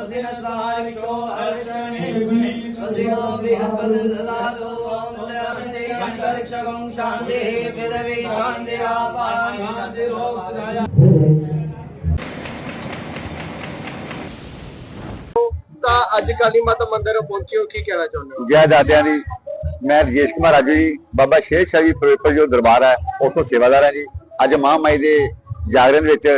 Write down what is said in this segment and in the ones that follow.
ਨਾਮ ਵਾਲਾ ਚੜ ਗਿਆ ਰੰਗ ਦਾਤੀਏ ਗਲ ਰੰਗਣ ਦੀ ਬਾਤ ਸਾਡੇ स्वस्ति न सारिक्षो हर्षणे स्वस्ति नो बृहस्पतिर्ददातु ॐ मुद्रान्ते अन्तरिक्षगं शान्तिः पृथिवी शान्तिरापाः ਤਾਂ ਅੱਜ ਕਾਲੀ ਮਾਤਾ ਮੰਦਿਰ ਪਹੁੰਚੇ ਹੋ ਕੀ ਕਹਿਣਾ ਚਾਹੁੰਦੇ ਹੋ ਜੈ ਦਾਦਿਆਂ ਦੀ ਮੈਂ ਰਜੇਸ਼ ਕੁਮਾਰ ਰਾਜੂ ਜੀ ਬਾਬਾ ਸ਼ੇਖ ਸ਼ਾਹ ਜੀ ਫਿਰੋਜ਼ਪੁਰ ਜੋ ਦਰਬਾਰ ਹੈ ਉੱਥੋਂ ਸੇਵਾਦਾਰ ਹਾਂ ਜੀ ਅੱਜ ਮਹਾਮਾਈ ਦੇ ਜਾਗਰਣ ਵਿੱਚ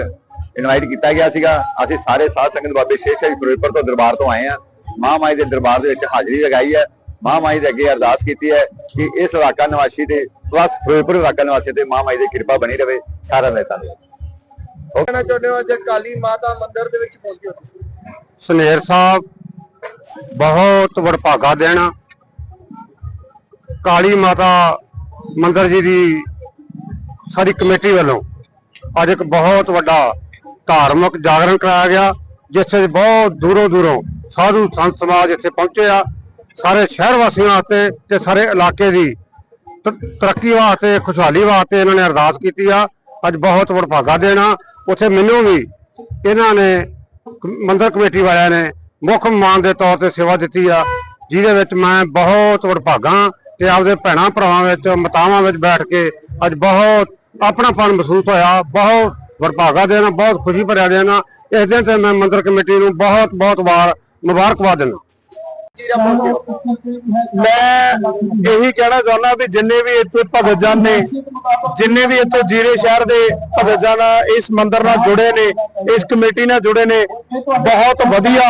ਇਨਵਾਈਟ ਕੀਤਾ ਗਿਆ ਸੀਗਾ। ਅਸੀਂ ਸਾਰੇ ਸਾਧ ਸੰਗਤ ਬਾਬੇ ਸ਼ੇਖ ਸ਼ਾਹ ਜੀ ਫਿਰੋਜ਼ਪੁਰ ਤੋਂ ਦਰਬਾਰ ਤੋਂ ਆਏ ਹਾਂ। ਮਹਾਮਾਈ ਦੇ ਦਰਬਾਰ ਦੇ ਵਿੱਚ ਹਾਜ਼ਰੀ ਲਗਾਈ ਹੈ। ਮਹਾਮਾਈ ਦੇ ਅੱਗੇ ਅਰਦਾਸ ਕੀਤੀ ਹੈ ਕਿ ਇਸ ਇਲਾਕਾ ਨਿਵਾਸੀ ਦੇ ਪਲੱਸ ਫਿਰੋਜ਼ਪੁਰ ਇਲਾਕਾ ਨਿਵਾਸੀ ਤੇ ਮਹਾਮਾਈ ਦੀ ਕਿਰਪਾ ਬਣੀ ਰਵੇ। ਸਾਰਾ ਦਾ ਧੰਨਵਾਦ। ਕਹਿਣਾ ਚਾਹੁੰਦੇ ਹੋ ਅੱਜ ਕਾਲੀ ਮਾਤਾ ਮੰਦਿਰ ਦੇ ਵਿੱਚ ਪਹੁੰਚੇ ਹੋ ਤੁਸੀਂ। ਸਨੇਰ ਸਾਹਿਬ ਬਹੁਤ ਵਡਭਾਗਾ ਦੇਣਾ ਕਾਲੀ ਮਾਤਾ ਮੰਦਿਰ ਜੀ ਦੀ ਸਾਡੀ ਕਮੇਟੀ ਵੱਲੋਂ ਅੱਜ ਇੱਕ ਬਹੁਤ ਵੱਡਾ ਧਾਰਮਿਕ ਜਾਗਰਣ ਕਰਾਇਆ ਗਿਆ ਜਿਸ ਵਿੱਚ ਬਹੁਤ ਦੂਰੋਂ ਦੂਰੋਂ ਸਾਧੂ ਸੰਤ ਸਮਾਜ ਇੱਥੇ ਪਹੁੰਚੇ ਆ, ਸਾਰੇ ਸ਼ਹਿਰ ਵਾਸੀਆਂ ਵਾਸਤੇ ਤੇ ਸਾਰੇ ਇਲਾਕੇ ਦੀ ਤ- ਤਰੱਕੀ ਵਾਸਤੇ, ਖੁਸ਼ਹਾਲੀ ਵਾਸਤੇ ਇਹਨਾਂ ਨੇ ਅਰਦਾਸ ਕੀਤੀ ਆ। ਅੱਜ ਬਹੁਤ ਵਡਭਾਗਾ ਦੇਣਾ ਉੱਥੇ ਮੈਨੂੰ ਵੀ ਇਹਨਾਂ ਨੇ ਮੰਦਰ ਕਮੇਟੀ ਵਾਲਿਆਂ ਨੇ ਮੁੱਖ ਮਾਨ ਦੇ ਤੌਰ ਤੇ ਸੇਵਾ ਦਿੱਤੀ ਆ, ਜਿਹਦੇ ਵਿੱਚ ਮੈਂ ਬਹੁਤ ਵਡਭਾਗਾ ਤੇ ਆਪਦੇ ਭੈਣਾਂ ਭਰਾਵਾਂ ਵਿੱਚ, ਮਤਾਵਾਂ ਵਿੱਚ ਬੈਠ ਕੇ ਅੱਜ ਬਹੁਤ ਆਪਣਾਪਣ ਮਹਿਸੂਸ ਹੋਇਆ, ਬਹੁਤ ਵਡਭਾਗਾ ਦੇਣਾ, ਬਹੁਤ ਖੁਸ਼ੀ ਭਰਿਆ ਦੇਣਾ। ਇਸ ਦਿਨ ਤੇ ਮੈਂ ਮੰਦਿਰ ਕਮੇਟੀ ਨੂੰ ਬਹੁਤ ਬਹੁਤ ਵਾਰ ਮੁਬਾਰਕਬਾਦ ਦਿੰਦਾ। ਮੈਂ ਇਹੀ ਕਹਿਣਾ ਚਾਹੁੰਦਾ ਵੀ ਜਿੰਨੇ ਵੀ ਇੱਥੇ ਭਗਤ ਜਨ ਨੇ, ਜਿੰਨੇ ਵੀ ਇੱਥੋਂ ਜੀਰੇ ਸ਼ਹਿਰ ਦੇ ਭਗਤ ਜਨ ਇਸ ਮੰਦਿਰ ਨਾਲ ਜੁੜੇ ਨੇ, ਇਸ ਕਮੇਟੀ ਨਾਲ ਜੁੜੇ ਨੇ, ਬਹੁਤ ਵਧੀਆ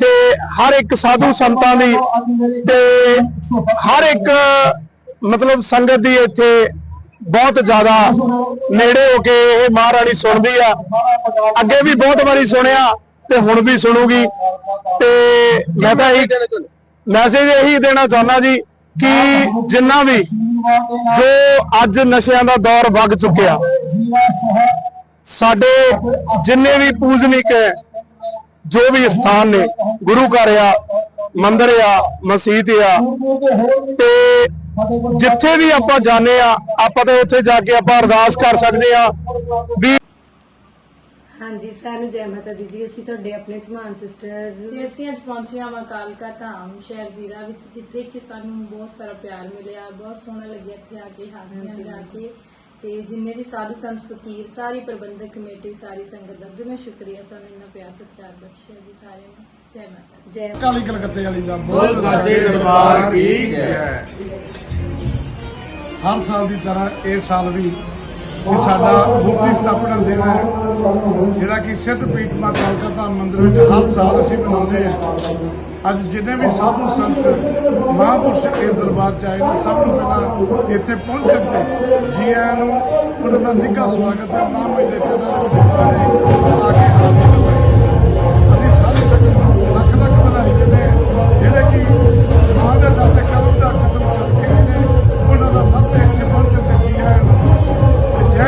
ਤੇ ਹਰ ਇੱਕ ਸਾਧੂ ਸੰਤਾਂ ਦੀ ਤੇ ਹਰ ਇੱਕ ਮਤਲਬ ਸੰਗਤ ਦੀ ਇੱਥੇ ਬਹੁਤ ਜ਼ਿਆਦਾ ਨੇੜੇ ਹੋ ਕੇ ਇਹ ਮਹਾਰਾਣੀ ਸੁਣਦੀ ਆ। ਅੱਗੇ ਵੀ ਬਹੁਤ ਵਾਰੀ ਸੁਣਿਆ ਤੇ ਹੁਣ ਵੀ ਸੁਣੂਗੀ। ਤੇ ਮੈਂ ਤਾਂ ਇਹੀ ਮੈਸੇਜ ਇਹੀ ਦੇਣਾ ਚਾਹੁੰਦਾ ਜੀ ਕਿ ਜਿੰਨਾ ਵੀ ਜੋ ਅੱਜ ਨਸ਼ਿਆਂ ਦਾ ਦੌਰ ਵਗ ਚੁੱਕਿਆ, ਸਾਡੇ ਜਿੰਨੇ ਵੀ ਪੂਜਨਿਕ ਹੈ, ਜੋ ਵੀ ਸਥਾਨ ਨੇ, ਗੁਰੂ ਘਰ ਆ, ਮੰਦਿਰ ਆ, ਮਸਜਿਦ ਆ, ਤੇ ਜਿੱਥੇ ਵੀ ਆਪਾਂ ਜਾਂਦੇ ਆ ਆਪਾਂ ਤੇ ਉੱਥੇ ਜਾ ਕੇ ਆਪਾਂ ਅਰਦਾਸ ਕਰ ਸਕਦੇ ਆ ਵੀ ਹਾਂਜੀ ਸਾਨੂੰ ਜੈ ਮਾਤਾ ਦੀ ਜੀ ਅਸੀਂ ਤੁਹਾਡੇ ਆਪਣੇ ਧਮਾਨ ਸਿਸਟਰਸ ਤੇ ਅਸੀਂ ਅੱਜ ਪਹੁੰਚੇ ਹਾਂ ਅਕਾਲ ਕਾ ਧਾਮ ਸ਼ਹਿਰ ਜ਼ੀਰਾ ਵਿੱਚ ਜਿੱਥੇ ਕਿ ਸਾਨੂੰ ਬਹੁਤ ਸਾਰਾ ਪਿਆਰ ਮਿਲਿਆ ਬਹੁਤ ਸੋਹਣਾ ਲੱਗਿਆ ਇੱਥੇ ਆ ਕੇ ਹਾਸੀਆਂ ਲਗਾ ਕੇ। ਤੇ ਜਿੰਨੇ ਵੀ ਸਾਧੂ ਸੰਤ ਫਕੀਰ ਸਾਰੀ ਪ੍ਰਬੰਧਕ ਕਮੇਟੀ ਸਾਰੀ ਸੰਗਤ ਦਾ ਦਿਲੋਂ ਸ਼ੁਕਰੀਆ ਸਾਨੂੰ ਇੰਨਾ ਪਿਆਰ ਸਤਿਕਾਰ ਬਖਸ਼ਿਆ ਜੀ ਸਾਰਿਆਂ ਨੂੰ। ਜੈ ਮਾਤਾ ਦੀ। ਜੈ ਕਾਲੀ ਕਲਕੱਤੇ ਵਾਲੀ ਦਾ ਬੋਲ ਸਾਡੇ ਦਰਬਾਰ ਕੀ ਜੈ। ਹਰ ਸਾਲ ਦੀ ਤਰ੍ਹਾਂ ਇਸ ਸਾਲ ਵੀ ਇਹ ਸਾਡਾ ਮੂਰਤੀ ਸਥਾਪਨਾ ਦਿਨ ਹੈ। ਜਿਹੜਾ ਕਿ ਸਿੱਧ ਪੀਠ ਮਾ ਧਾਮ ਮੰਦਿਰ ਵਿੱਚ ਹਰ ਸਾਲ ਅਸੀਂ ਮਨਾਉਂਦੇ ਹਾਂ। ਅੱਜ ਜਿੰਨੇ ਵੀ ਸਾਧੂ ਸੰਤ, ਮਹਾਂਪੁਰਸ਼ ਇਸ ਦਰਬਾਰ ਚ ਆਏ ਨੇ, ਸਭ ਨੂੰ ਪਹਿਲਾਂ ਇੱਥੇ ਪਹੁੰਚਣ ਤੇ ਜੀ ਨੂੰ ਉਹਨਾਂ ਦਾ ਨਿੱਘਾ ਸਵਾਗਤ ਹੈ। ਮਹਾਂਮਾਈ ਦੇ ਚਰਨਾਂ ਦੇ ਆ ਕੇ ਆਪ